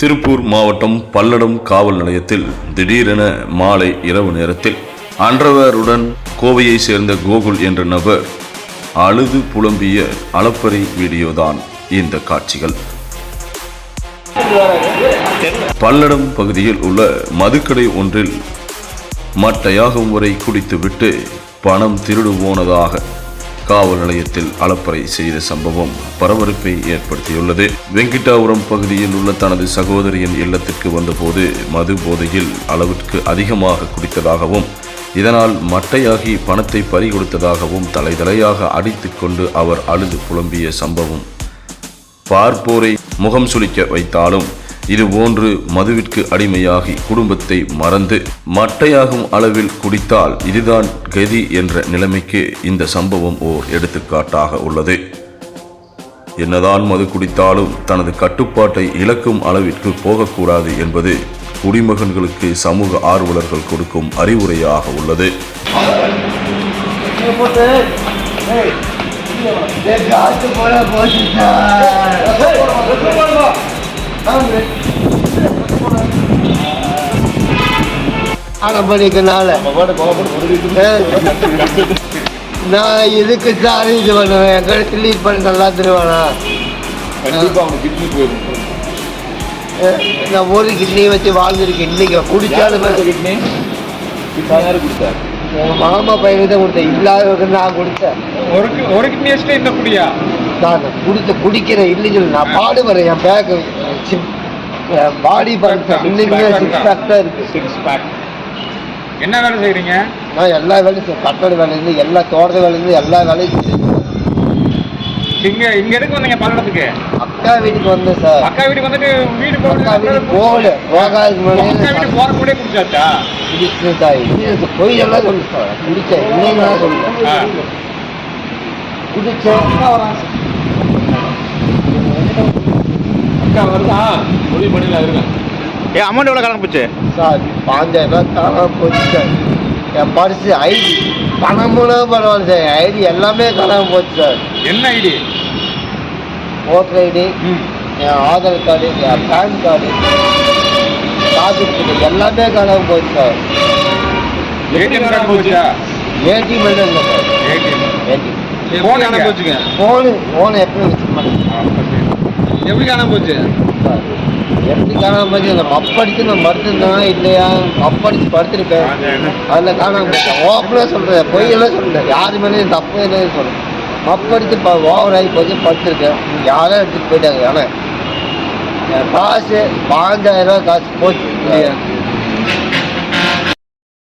திருப்பூர் மாவட்டம் பல்லடம் காவல் நிலையத்தில் திடீரென மாலை இரவு நேரத்தில் அன்றவருடன் கோவையை சேர்ந்த கோகுல் என்ற நபர் அழுது புலம்பிய அளப்பறை வீடியோதான் இந்த காட்சிகள். பல்லடம் பகுதியில் உள்ள மதுக்கடை ஒன்றில் மட்டையாகும் வரை குடித்துவிட்டு பணம் திருடு போனதாக காவல் நிலையத்தில் அளப்பறை செய்த சம்பவம் பரபரப்பை ஏற்படுத்தியுள்ளது. வெங்கிட்டாபுரம் பகுதியில் உள்ள தனது சகோதரியின் இல்லத்திற்கு வந்தபோது மது போதையில் அளவிற்கு அதிகமாக குடித்ததாகவும் இதனால் மட்டையாகி பணத்தை பறிகொடுத்ததாகவும் தலைதலையாக அடித்துக் கொண்டு அவர் அழுது புலம்பிய சம்பவம். பார்ப்போரை முகம் சுளிக்க வைத்தாலும் இதுபோன்று மதுவிற்கு அடிமையாகி குடும்பத்தை மறந்து மட்டையாகும் அளவில் குடித்தால் இதுதான் கதி என்ற நிலைமைக்கு இந்த சம்பவம் ஓர் எடுத்துக்காட்டாக உள்ளது என்னதான் மது குடித்தாலும் தனது கட்டுப்பாட்டை இழக்கும் அளவிற்கு போகக்கூடாது என்பது குடிமகன்களுக்கு சமூக ஆர்வலர்கள் கொடுக்கும் அறிவுரையாக உள்ளது காத்து போல போச்சு அடம்படிக்கனால நான் இதுக்கு சார் இது பண்ணுவேன்? என் கடை கிளீன் பண்ணி நல்லா தருவானா? நான் ஒரு கிட்னி வச்சு வாழ்ந்துருக்கேன். இன்னைக்கு குடிச்சாலும் கிட்னி? கொடுத்தாரு மாமா பையனுக்கு தான் கொடுத்தேன். இல்லாதவருக்கு நான் கொடுத்தேன். ஒரு ஒரு கிட்னி வச்சுட்டு இந்த குடியா? நான் குடித்த குடிக்கிறேன் இல்லைன்னு நான் பாடுபடுறேன் என் பேக்கு பாடி பார்த்தேன் இன்னைக்கு சிக்ஸ் பேக் தான் இருக்கு. சிக்ஸ் பேக் என்ன வேலை செய்றீங்க? நான் எல்லா வேலையும் செய்வேன் கட்டட வேலையிலேருந்து எல்லா தோட்ட வேலையிலேருந்து எல்லா வேலையும் செய்வேன். இங்க இங்க எதுக்கு வந்தீங்க பல்லடத்துக்கு? அக்கா வீட்டுக்கு வந்தேன் சார். அக்கா வீட்டுக்கு வந்துட்டு வீடு அக்கா வீட்டுக்கு போகல. போகாதுக்கு அக்கா முன்னாடி வீட்டுக்கு போற கூட குடிச்சாச்சா குடிச்சு தாய் பொய் எல்லாம் சொல்லு சார். குடிச்சேன். நான் ஆ. சொல்லுவேன் குடிச்சேன். அக்கா வருதா முடிவு பண்ணி இருக்கேன் ஏ அமௌண்ட் எவ்வளவு கணக்கு போச்சு? சார் பாஞ்சாயிரம் ரூபாய் காணாம போச்சு சார் என் பரிசு ஐடி. பணமுள்ள பரவாயில்ல சார். ஐடி எல்லாமே காணாம போச்சு சார். என்ன ஐடி? ஓட்டர் ஐடி என் ஆதார் கார்டு என் பேன் கார்டு காப்பீடு எல்லாமே காணாம போச்சு சார். ஏடிஎம் கார்டு போச்சா? ஏடிஎம் இல்லை சார். ஏடிஎம். ஏடிஎம். போன் காணாம போச்சுங்க? ஃபோனு ஃபோனை வச்சுக்க மாட்டேன். எப்படி காணாம போச்சு? சார். எப்படி காணாம போச்சு அந்த மப்படிச்சு நான் மறுத்துருந்தேன் இல்லையா? மப்படிச்சு படுத்திருப்பேன். அதில் காணாம போச்சேன் ஓப்பனாக சொல்கிறேன் பொய்யெல்லாம் சொல்கிறேன் யாரு மேலேயும் தப்பு இல்லைன்னு சொல்கிறேன் மப்படிச்சு இப்போ ஓவர் ஆகி போச்சு படுத்திருக்கேன். யாரும் எடுத்துகிட்டு போயிட்டாங்க ஆனால் என் காசு பாஞ்சாயிரம் ரூபாய் காசு போச்சு. இல்லையா